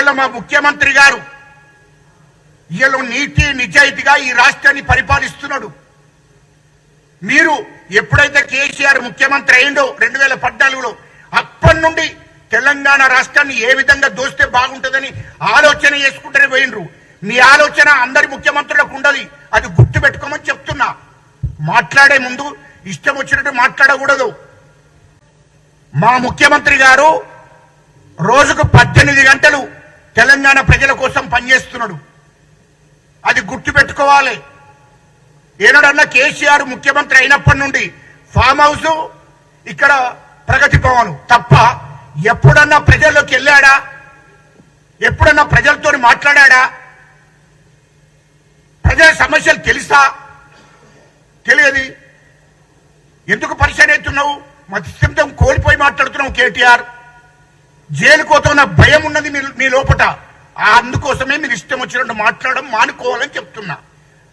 ఇలా మా ముఖ్యమంత్రి గారు. ఇలా నీతి నిజాయితీగా ఈ రాష్ట్రాన్ని పరిపాలిస్తున్నాడు. మీరు ఎప్పుడైతే కేసీఆర్ ముఖ్యమంత్రి అయిండో రెండు వేల పద్నాలుగులో అప్పటి నుండి తెలంగాణ రాష్ట్రాన్ని ఏ విధంగా దోస్తే బాగుంటుందని ఆలోచన చేసుకుంటూనే పోయినరు మీ ఆలోచన అందరి ముఖ్యమంత్రులకు ఉండదు అది గుర్తు పెట్టుకోమని చెప్తున్నా. మాట్లాడే ముందు ఇష్టం వచ్చినట్టు మాట్లాడకూడదు. మా ముఖ్యమంత్రి గారు రోజుకు పద్దెనిమిది గంటలు తెలంగాణ ప్రజల కోసం పనిచేస్తున్నాడు. అది గుర్తు పెట్టుకోవాలి. ఏనాడన్నా కేసీఆర్ ముఖ్యమంత్రి అయినప్పటి నుండి ఫామ్ హౌస్ ఇక్కడ ప్రగతి భవన్ తప్ప ఎప్పుడన్నా ప్రజల్లోకి వెళ్ళాడా? ఎప్పుడన్నా ప్రజలతో మాట్లాడా ప్రజల సమస్యలు తెలుసా? తెలియదు. ఎందుకు పరిచయం అవుతున్నావు మత్స్యంతం కోల్పోయి మాట్లాడుతున్నావు కేటీఆర్. జైలుకు నా భయం ఉన్నది మీ మీ లోపట. అందుకోసమే మీరు ఇష్టం వచ్చినట్టు మాట్లాడడం మానుకోవాలని చెప్తున్నా.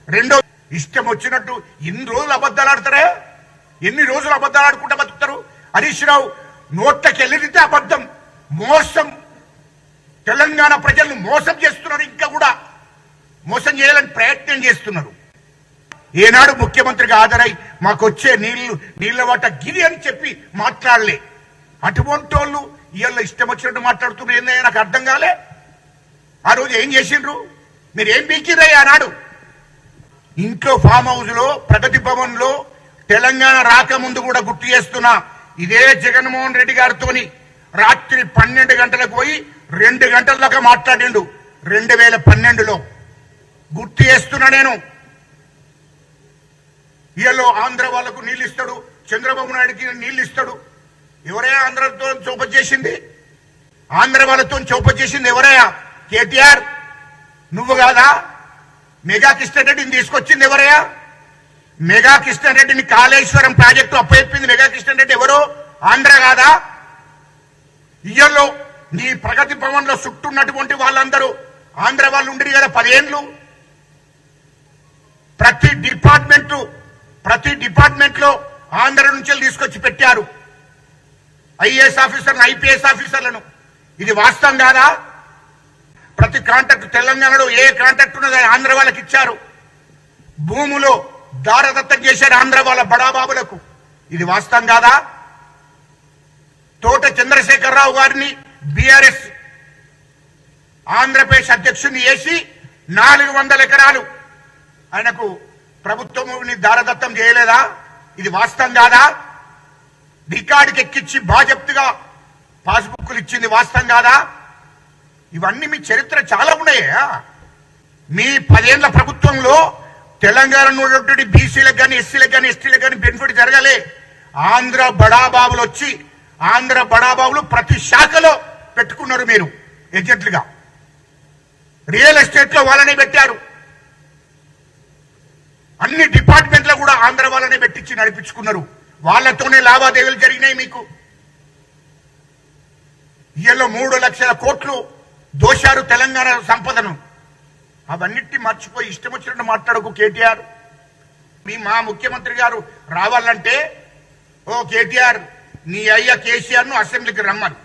రెండో ఇష్టం వచ్చినట్టు ఎన్ని రోజులు అబద్ధాలు ఆడతారా? ఎన్ని రోజులు అబద్ధాలు ఆడుకుంటా బతుకుతారు? హరీష్ రావు నోట్లకి వెళ్ళితే అబద్ధం. మోసం. తెలంగాణ ప్రజల్ని మోసం చేస్తున్నారు ఇంకా కూడా. మోసం చేయాలని ప్రయత్నం చేస్తున్నారు. ఏనాడు ముఖ్యమంత్రిగా ఆదరై మాకు వచ్చే నీళ్ళు నీళ్ళ వాట గిరి అని చెప్పి మాట్లాడలే. అటువంటి వాళ్ళు ఇవాళ ఇష్టం వచ్చినట్టు మాట్లాడుతున్నారు ఏందయ్యా? నాకు అర్థం కాలే. ఆ రోజు ఏం చేసిండ్రు? మీరు ఏం పీకిరయ్యా ఆనాడు? ఇంట్లో ఫామ్ హౌస్లో ప్రగతి భవన్లో తెలంగాణ రాకముందు కూడా గుర్తు చేస్తున్నా ఇదే జగన్మోహన్ రెడ్డి గారితోని రాత్రి పన్నెండు గంటలకు పోయి రెండు గంటల దాకా మాట్లాడిండు. రెండు వేల పన్నెండులో. గుర్తు చేస్తున్నా నేను. ఇయలో ఆంధ్ర వాళ్ళకు నీళ్ళు ఇస్తాడు చంద్రబాబు నాయుడికి నీళ్ళు ఇస్తాడు. ఎవరయ్యా ఆంధ్రతో చౌప చేసింది ఆంధ్ర వాళ్ళతో చౌప చేసింది ఎవరయ్యా కేటీఆర్? నువ్వు కాదా? మెగా కిష్టరెడ్డిని తీసుకొచ్చింది ఎవరయ్యా మెగా కిష్టరెడ్డిని కాళేశ్వరం ప్రాజెక్టు అప్పచెప్పింది మెగా కిష్టరెడ్డి ఎవరు? ఆంధ్ర కాదా? ఇయ్యల్లో నీ ప్రగతి భవన్లో చుట్టున్నటువంటి వాళ్ళందరూ ఆంధ్ర వాళ్ళు ఉండరు కదా పదేళ్ళు ప్రతి డిపార్ట్మెంట్ ప్రతి డిపార్ట్మెంట్లో ఆంధ్ర నుంచి తీసుకొచ్చి పెట్టారు. ఐఏఎస్ ఆఫీసర్లను ఐపీఎస్ ఆఫీసర్లను. ఇది వాస్తవం కాదా? ప్రతి కాంట్రాక్ట్ తెలంగాణలో ఏ కాంట్రాక్ట్ ఉన్నదో ఆంధ్ర వాళ్ళకి ఇచ్చారు. భూములో దారదత్తం చేశారు ఆంధ్ర వాళ్ళ బడాబాబులకు. ఇది వాస్తవం కాదా? తోట చంద్రశేఖరరావు గారిని బీఆర్ఎస్ ఆంధ్రప్రదేశ్ అధ్యక్షుడిని వేసి నాలుగు వందల ఎకరాలు ఆయనకు ప్రభుత్వం దారదత్తం చేయలేదా? ఇది వాస్తవం కాదా? రికార్డుకి ఎక్కించి బాజప్తుగా పాస్బుక్లు ఇచ్చింది వాస్తవం కాదా? ఇవన్నీ మీ చరిత్ర చాలా ఉన్నాయా? మీ పదేళ్ళ ప్రభుత్వంలో తెలంగాణ ఉన్నటువంటి బీసీలకు కానీ ఎస్సీలకు కానీ ఎస్టీలకు కానీ బెనిఫిట్ జరగాలి. ఆంధ్ర బడాబాబులు వచ్చి ఆంధ్ర బడాబాబులు ప్రతి శాఖలో పెట్టుకున్నారు మీరు ఏజెంట్లుగా. రియల్ ఎస్టేట్లో వాళ్ళనే పెట్టారు. అన్ని డిపార్ట్మెంట్లో కూడా ఆంధ్ర వాళ్ళనే పెట్టించి నడిపించుకున్నారు. వాళ్ళతోనే లావాదేవీలు జరిగినాయి మీకు. ఇయ్యలో మూడు లక్షల కోట్లు దోశారు తెలంగాణ సంపదను. అవన్నిటి మర్చిపోయి ఇష్టం వచ్చినట్టు మాట్లాడకు కేటీఆర్. మీ మా ముఖ్యమంత్రి గారు రావాలంటే ఓ కేటీఆర్ నీ అయ్య కేసీఆర్ను అసెంబ్లీకి రమ్మను.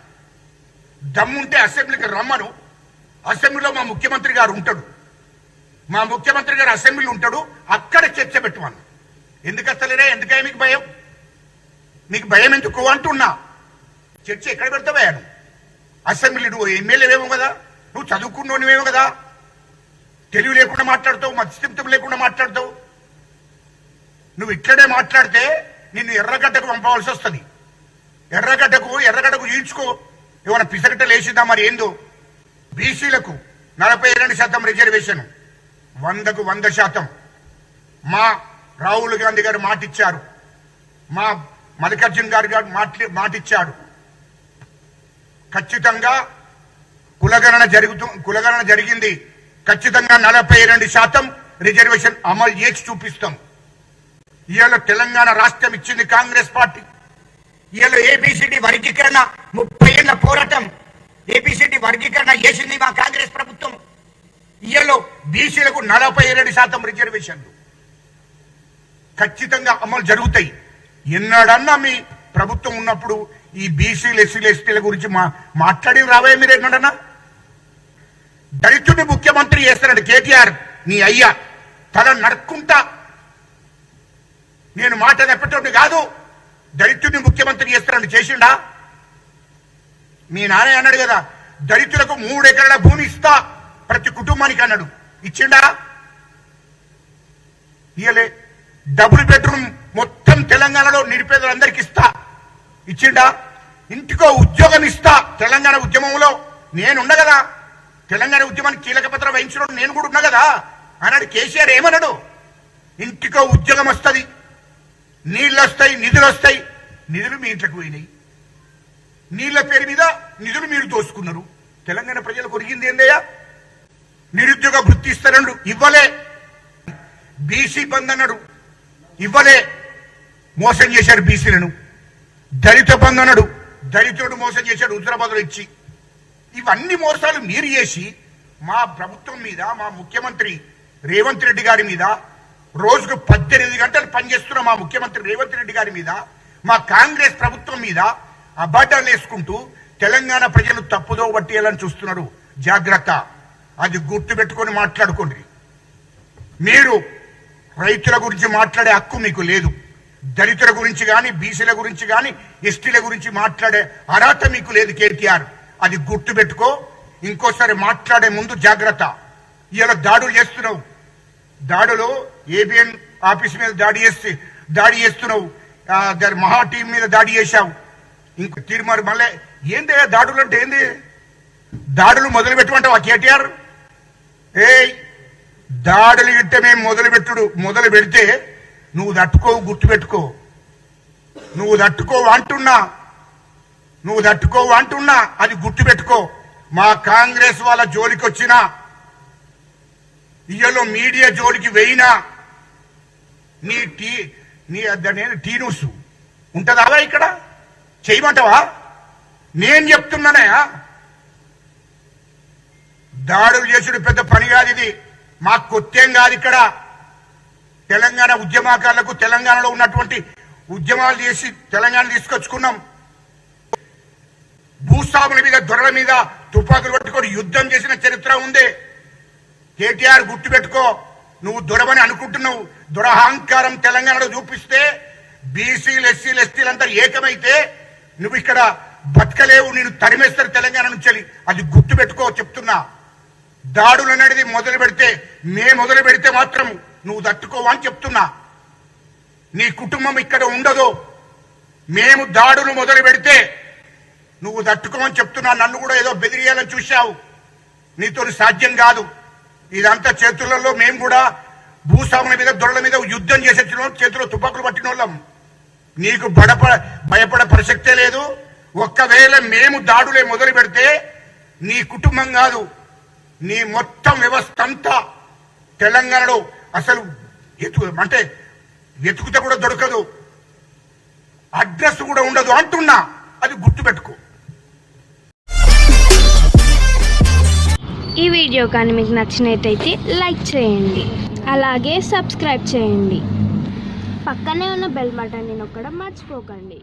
దమ్ముంటే అసెంబ్లీకి రమ్మను. అసెంబ్లీలో మా ముఖ్యమంత్రి గారు ఉంటాడు. మా ముఖ్యమంత్రి గారు అసెంబ్లీలో ఉంటాడు. అక్కడ చర్చ పెట్టువాను ఎందుకు వస్తలేరే ఎందుకే మీకు భయం? నీకు భయం ఎందుకు అంటున్నా? చర్చ ఎక్కడ పెడతావా నువ్వు? అసెంబ్లీ నువ్వు ఎమ్మెల్యేవేమో కదా? నువ్వు చదువుకున్నోనివేమో కదా? తెలివి లేకుండా మాట్లాడతావు మత్స్యంతం లేకుండా మాట్లాడతావు. నువ్వు ఇట్లనే మాట్లాడితే నిన్ను ఎర్రగడ్డకు పంపవలసి వస్తుంది. ఎర్రగడ్డకు ఎర్రగడ్డకు ఈడ్చుకో ఏమైనా పిసగట్ట లేచిందా మరి ఏందో? బీసీలకు నలభై రెండు శాతం రిజర్వేషన్. వందకు వంద శాతం. మా రాహుల్ గాంధీ గారు మాటిచ్చారు. మా మల్లికార్జున్ గారు గారు మాటిచ్చాడు. ఖచ్చితంగా కులగణన జరుగుతూ కులగణన జరిగింది. ఖచ్చితంగా నలభై రెండు శాతం రిజర్వేషన్ అమలు చేసి చూపిస్తాం. ఇవాళ తెలంగాణ రాష్ట్రం ఇచ్చింది కాంగ్రెస్ పార్టీ. ఇవాళ ఏబిసిడి వర్గీకరణ ముప్పై ఏళ్ళ పోరాటం. ఏబిసిడి వర్గీకరణ చేసింది మా కాంగ్రెస్ ప్రభుత్వం. ఇవాళ బీసీలకు నలభై రెండు శాతం రిజర్వేషన్లు. ఖచ్చితంగా అమలు జరుగుతాయి. ఎన్నడన్నా మీ ప్రభుత్వం ఉన్నప్పుడు ఈ బీసీలు ఎస్సీలు ఎస్టీల గురించి మా మాట్లాడి రావే మీరు ఎన్నడన్నా దళితుడిని ముఖ్యమంత్రి చేస్తున్నాడు కేటీఆర్ నీ అయ్యా. తల నడుక్కుంటా. నేను మాట తప్పటోటి కాదు. దళితుడిని ముఖ్యమంత్రి చేస్తున్నాడు చేసిండా? మీ నాన్న అన్నాడు కదా దళితులకు మూడు ఎకరాల భూమి ఇస్తా. ప్రతి కుటుంబానికి అన్నాడు. ఇచ్చిండా? ఇయలే డబుల్ బెడ్రూమ్ మొత్తం తెలంగాణలో నిరుపేదలందరికి ఇస్తా. ఇచ్చిండా? ఇంటికో ఉద్యోగం ఇస్తా తెలంగాణ ఉద్యమంలో. నేనున్నా కదా. తెలంగాణ ఉద్యమానికి కీలక పత్ర వహించడం నేను కూడా ఉన్నా కదా. అన్నాడు కేసీఆర్ ఏమన్నాడు ఇంటికో ఉద్యోగం వస్తుంది. నీళ్ళు వస్తాయి నిధులు వస్తాయి నిధులు మీ ఇంట్లోకి పోయినాయి. నీళ్ళ పేరు మీద నిధులు మీరు దోసుకున్నారు. తెలంగాణ ప్రజలకు ఒరిగింది ఏందయ్యా? నిరుద్యోగ వృత్తి ఇస్తారన్నాడు ఇవ్వలే. బీసీ బంద్ అన్నాడు. ఇవ్వలే. మోసం చేశారు బీసీలను. దళిత బంద్ దళితుడు మోసం చేశాడు హుజరాబాద్లో ఇచ్చి. ఇవన్నీ మోసాలు మీరు చేసి మా ప్రభుత్వం మీద మా ముఖ్యమంత్రి రేవంత్ రెడ్డి గారి మీద రోజుకు పద్దెనిమిది గంటలు పనిచేస్తున్న మా ముఖ్యమంత్రి రేవంత్ రెడ్డి గారి మీద మా కాంగ్రెస్ ప్రభుత్వం మీద అబద్ధాలు వేసుకుంటూ తెలంగాణ ప్రజలు తప్పుదో పట్టేయాలని చూస్తున్నారు. జాగ్రత్త. అది గుర్తు పెట్టుకొని మాట్లాడుకోండి. మీరు రైతుల గురించి మాట్లాడే హక్కు మీకు లేదు. దళితుల గురించి కానీ బీసీల గురించి కానీ ఎస్టీల గురించి మాట్లాడే అర్హత మీకు లేదు కేటీఆర్. అది గుర్తు పెట్టుకో. ఇంకోసారి మాట్లాడే ముందు జాగ్రత్త. ఇలా దాడులు చేస్తున్నావు. దాడులు ఏబిఎన్ ఆఫీస్ మీద దాడి చేస్తే దాడి చేస్తున్నావు. దాని మహా టీం మీద దాడి చేశావు. ఇంకో తీర్మారు మళ్ళీ ఏంది దాడులు అంటే ఏంది? దాడులు మొదలు పెట్టమంటావా కేటీఆర్? ఏయ్! దాడులు గిట్ట మేము మొదలు పెట్టుడు మొదలు పెడితే నువ్వు తట్టుకోవు గుర్తుపెట్టుకో. నువ్వు తట్టుకోవు అంటున్నా. నువ్వు తట్టుకోవు అంటున్నా అది గుర్తుపెట్టుకో. మా కాంగ్రెస్ వాళ్ళ జోలికి వచ్చినా ఇయ్యలో మీడియా జోలికి వెయినా నీ టీ నీ నేను టీ న్యూస్. ఉంటుందా ఇక్కడ? చేయమంటావా? నేను చెప్తున్నానయా దాడులు చేసుడు పెద్ద పని కాదు ఇది. మాకు కొత్తేం కాదు ఇక్కడ. తెలంగాణ ఉద్యమకారులకు తెలంగాణలో ఉన్నటువంటి ఉద్యమాలు చేసి తెలంగాణ తీసుకొచ్చుకున్నాం. భూస్వాముల మీద దొరల మీద తుపాకులు పట్టుకొని యుద్ధం చేసిన చరిత్ర ఉంది. కేటీఆర్ గుర్తుపెట్టుకో నువ్వు దొరవని అనుకుంటున్నావు. దురహంకారం తెలంగాణలో చూపిస్తే బీసీలు ఎస్సీలు ఎస్టీలు అంతా ఏకమైతే నువ్వు ఇక్కడ బతకలేవు నేను తరిమేస్తారు తెలంగాణ నుంచి అది గుర్తుపెట్టుకో చెప్తున్నా. దాడులు అనేది మొదలు పెడితే మే మొదలు పెడితే మాత్రం నువ్వు తట్టుకోవా అని చెప్తున్నా. నీ కుటుంబం ఇక్కడ ఉండదు. మేము దాడులు మొదలు పెడితే నువ్వు తట్టుకోమని చెప్తున్నా. నన్ను కూడా ఏదో బెదిరియాలని చూశావు. నీతో సాధ్యం కాదు. ఇదంతా చేతులలో మేము కూడా భూస్వాముల మీద దొరల మీద యుద్ధం చేసేసిన చేతిలో తుపాకులు పట్టిన వాళ్ళం. నీకు బడప భయపడే ప్రసక్తే లేదు. ఒక్కవేళ మేము దాడులే మొదలు పెడితే నీ కుటుంబం కాదు. నీ మొత్తం వ్యవస్థ అంతా తెలంగాణలో అసలు ఎతు అంటే వెతుకుతే కూడా దొరకదు. అడ్రస్ కూడా ఉండదు అంటున్నా. అది గుర్తుపెట్టుకో. ఈ వీడియో కానీ మీకు నచ్చినట్టయితే లైక్ చేయండి. అలాగే సబ్స్క్రైబ్ చేయండి. పక్కనే ఉన్న బెల్ బటన్ని నొక్కడం మర్చిపోకండి.